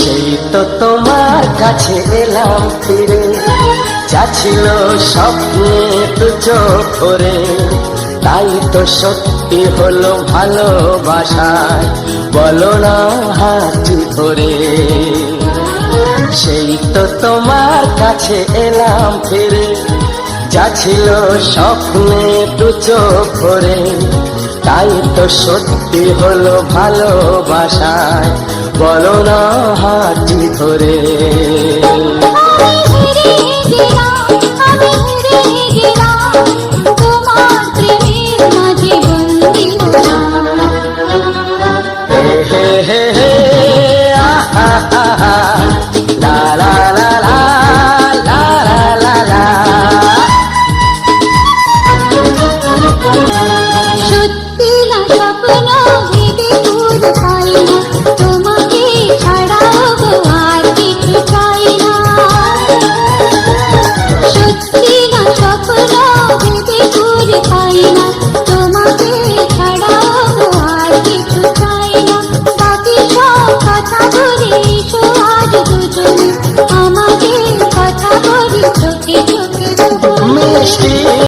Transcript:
সেই তো তোমার কাছে এলাম ফিরে যা ছিল স্বপ্নে তো চোখ তাই তো সত্যি হলো ভালোবাসায় বলো না হাত ধরে সেই তো তোমার কাছে এলাম ফিরে। যা ছিল স্বপ্নে দু চোখ ভরে, তাই তো সত্যি হলো ভালোবাসায় বলো না হাতি ধরে। আমাদের কথা বলি ছোট ছোট